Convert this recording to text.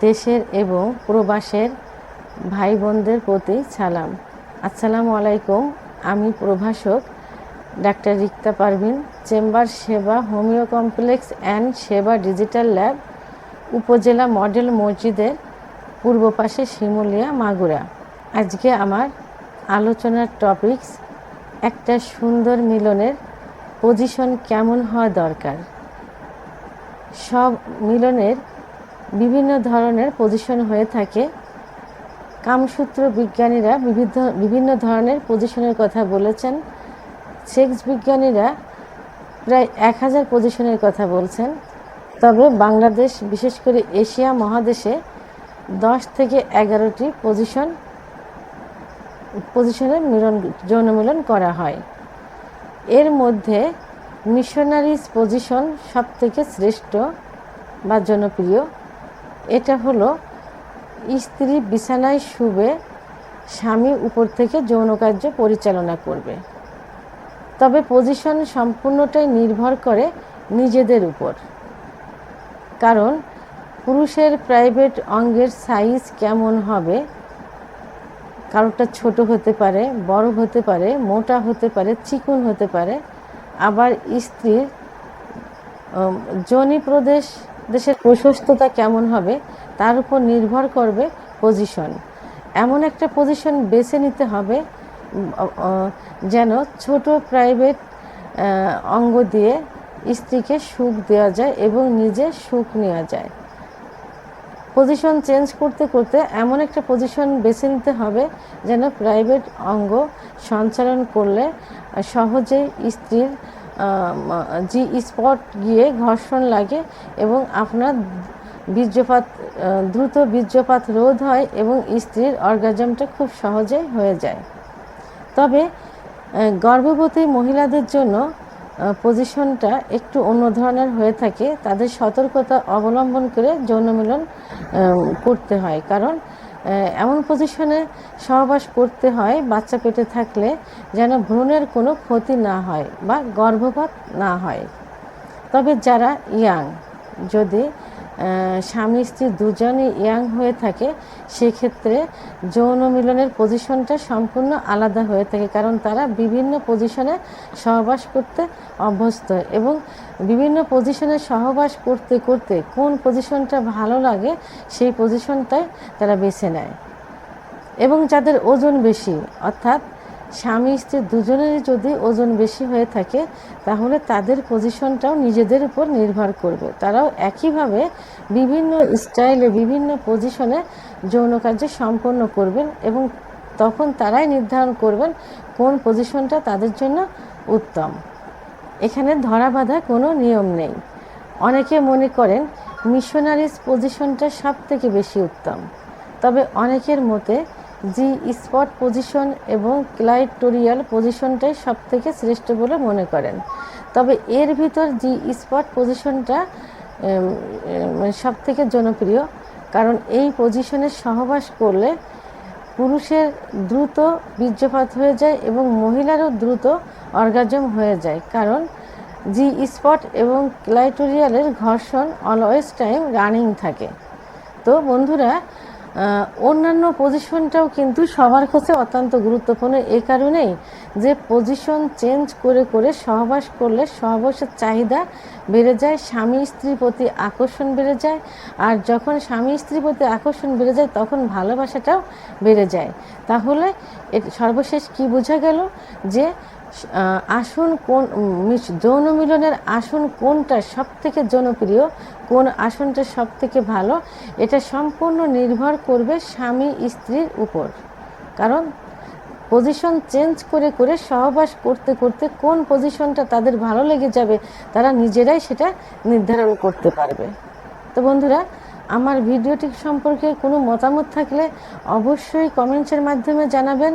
দেশের এবং প্রবাসের ভাই বোনদের প্রতি সালাম। আসসালামু আলাইকুম, আমি প্রভাষক doctor Rikta Parvin, chamber Seba, homeo complex and Seba digital lab, উপজেলা মডেল মসজিদের পূর্ব পাশে শিমুলিয়া, মাগুরা। আজকে আমার আলোচনার টপিকস, একটা সুন্দর মিলনের পজিশন কেমন হওয়া দরকার? সব মিলনের বিভিন্ন ধরনের পজিশন হয়ে থাকে। কামসূত্র বিজ্ঞানীরা বিভিন্ন বিভিন্ন ধরনের পজিশনের কথা বলেছেন। সেক্স বিজ্ঞানীরা প্রায় এক হাজার পজিশনের কথা বলছেন। তবে বাংলাদেশ, বিশেষ করে এশিয়া মহাদেশে দশ থেকে এগারোটি পজিশন পজিশনের মিলন, যৌন মিলন করা হয়। এর মধ্যে মিশনারিজ পজিশন সব থেকে শ্রেষ্ঠ বা জনপ্রিয়। এটা হলো স্ত্রী বিছানায় শুবে স্বামী উপর থেকে যৌন কার্য পরিচালনা করবে। তবে পজিশন সম্পূর্ণটাই নির্ভর করে নিজেদের উপর। কারণ পুরুষের প্রাইভেট অঙ্গের সাইজ কেমন হবে? কারোটা ছোট হতে পারে, বড় হতে পারে, মোটা হতে পারে, চিকুন হতে পারে। আবার স্ত্রীর জনি প্রদেশ দেশের প্রশস্ততা কেমন হবে, তার উপর নির্ভর করবে পজিশন এমন একটা পজিশন বেছে নিতে হবে যেন ছোট প্রাইভেট অঙ্গ দিয়ে স্ত্রীকে সুখ দেওয়া যায় এবং নিজে সুখ নেওয়া যায়। পজিশন চেঞ্জ করতে করতে এমন একটা পজিশন বেছে নিতে হবে, যেন প্রাইভেট অঙ্গ সঞ্চালন করলে সহজেই স্ত্রীর জি স্পট গিয়ে ঘর্ষণ লাগে এবং আপনার বীর্যপাত দ্রুত বীর্যপাত রোধ হয় এবং স্ত্রীর অর্গাজমটা খুব সহজেই হয়ে যায়। তবে গর্ভবতী মহিলাদের জন্য পজিশনটা একটু অন্য ধরনের হয়ে থাকে। তাদের সতর্কতা অবলম্বন করে যৌনমিলন করতে হয়। কারণ এমন পজিশনে সহবাস করতে হয় বাচ্চা পেটে থাকলে যেন ভ্রূণের কোনো ক্ষতি না হয় বা গর্ভপাত না হয়। তবে যারা ইয়াং যদি স্বামী স্ত্রী দুজনই ইয়াং হয়ে থাকে, সেক্ষেত্রে যৌন মিলনের পজিশনটা সম্পূর্ণ আলাদা হয়ে থাকে, কারণ তারা বিভিন্ন পজিশনে সহবাস করতে অভ্যস্ত এবং বিভিন্ন পজিশনে সহবাস করতে করতে কোন পজিশনটা ভালো লাগে সেই পজিশনটাই তারা বেছে নেয়। এবং যাদের ওজন বেশি, অর্থাৎ স্বামী স্ত্রী দুজনেরই যদি ওজন বেশি হয়ে থাকে, তাহলে তাদের পজিশনটাও নিজেদের উপর নির্ভর করবে। তারাও একইভাবে বিভিন্ন স্টাইলে, বিভিন্ন পজিশনে যৌন কার্য সম্পন্ন করবেন এবং তখন তারাই নির্ধারণ করবেন কোন পজিশনটা তাদের জন্য উত্তম। এখানে ধরা বাঁধা কোনো নিয়ম নেই। অনেকে মনে করেন মিশনারিজ পজিশনটা সব থেকে বেশি উত্তম। তবে অনেকের মতে জি, স্পট পজিশন এবং ক্লাইটোরিয়াল পজিশনটাই সব থেকে শ্রেষ্ঠ বলে মনে করেন। তবে এর ভিতর জি, স্পট পজিশনটা সব থেকে জনপ্রিয়, কারণ এই পজিশনে সহবাস করলে পুরুষের দ্রুত বীর্যপাত হয়ে যায় এবং মহিলারও দ্রুত অর্গাজম হয়ে যায়। কারণ জি, স্পট এবং ক্লাইটোরিয়ালের ঘর্ষণ অলওয়েজ টাইম রানিং থাকে। তো বন্ধুরা অন্যান্য পজিশনটাও কিন্তু সবার কাছে অত্যন্ত গুরুত্বপূর্ণ। এ কারণেই যে পজিশন চেঞ্জ করে করে সহবাস করলে সহবাসের চাহিদা বেড়ে যায়, স্বামী স্ত্রীর প্রতি আকর্ষণ বেড়ে যায় আর যখন স্বামী স্ত্রীর প্রতি আকর্ষণ বেড়ে যায় তখন ভালোবাসাটাও বেড়ে যায়। তাহলে সর্বশেষ কি বোঝা গেল? যে আসন কোন যৌন মিলনের আসন কোনটা সব থেকে জনপ্রিয়? কোন আসনটা সব থেকে ভালো? এটা সম্পূর্ণ নির্ভর করবে স্বামী স্ত্রীর উপর। কারণ পজিশন চেঞ্জ করে করে, সহবাস করতে করতে কোন পজিশনটা তাদের ভালো লেগে যাবে, তারা নিজেরাই সেটা নির্ধারণ করতে পারবে। তো বন্ধুরা, আমার ভিডিওটি সম্পর্কে কোনো মতামত থাকলে অবশ্যই কমেন্টসের মাধ্যমে জানাবেন।